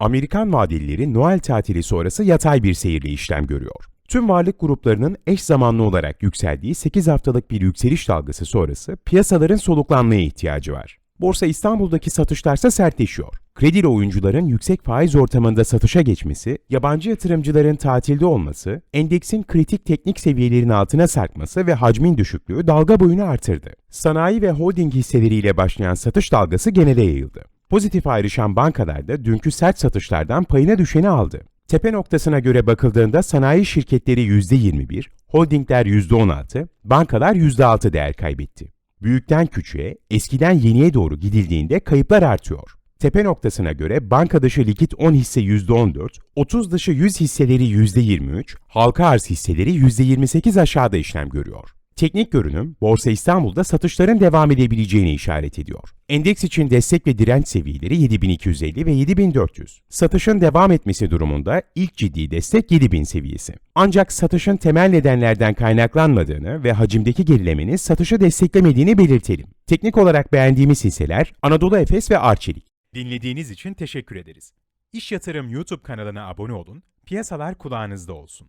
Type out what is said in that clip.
Amerikan vadelileri Noel tatili sonrası yatay bir seyirle işlem görüyor. Tüm varlık gruplarının eş zamanlı olarak yükseldiği 8 haftalık bir yükseliş dalgası sonrası piyasaların soluklanmaya ihtiyacı var. Borsa İstanbul'daki satışlarsa sertleşiyor. Kredili oyuncuların yüksek faiz ortamında satışa geçmesi, yabancı yatırımcıların tatilde olması, endeksin kritik teknik seviyelerin altına sarkması ve hacmin düşüklüğü dalga boyunu artırdı. Sanayi ve holding hisseleriyle başlayan satış dalgası genele yayıldı. Pozitif ayrışan bankalar da dünkü sert satışlardan payına düşeni aldı. Tepe noktasına göre bakıldığında sanayi şirketleri %21, holdingler %16, bankalar %6 değer kaybetti. Büyükten küçüğe, eskiden yeniye doğru gidildiğinde kayıplar artıyor. Tepe noktasına göre banka dışı likit 10 hisse %14, 30 dışı 100 hisseleri %23, halka arz hisseleri %28 aşağıda işlem görüyor. Teknik görünüm, Borsa İstanbul'da satışların devam edebileceğini işaret ediyor. Endeks için destek ve direnç seviyeleri 7250 ve 7400. Satışın devam etmesi durumunda ilk ciddi destek 7000 seviyesi. Ancak satışın temel nedenlerden kaynaklanmadığını ve hacimdeki gerilemenin satışı desteklemediğini belirtelim. Teknik olarak beğendiğimiz hisseler Anadolu Efes ve Arçelik. Dinlediğiniz için teşekkür ederiz. İş Yatırım YouTube kanalına abone olun, piyasalar kulağınızda olsun.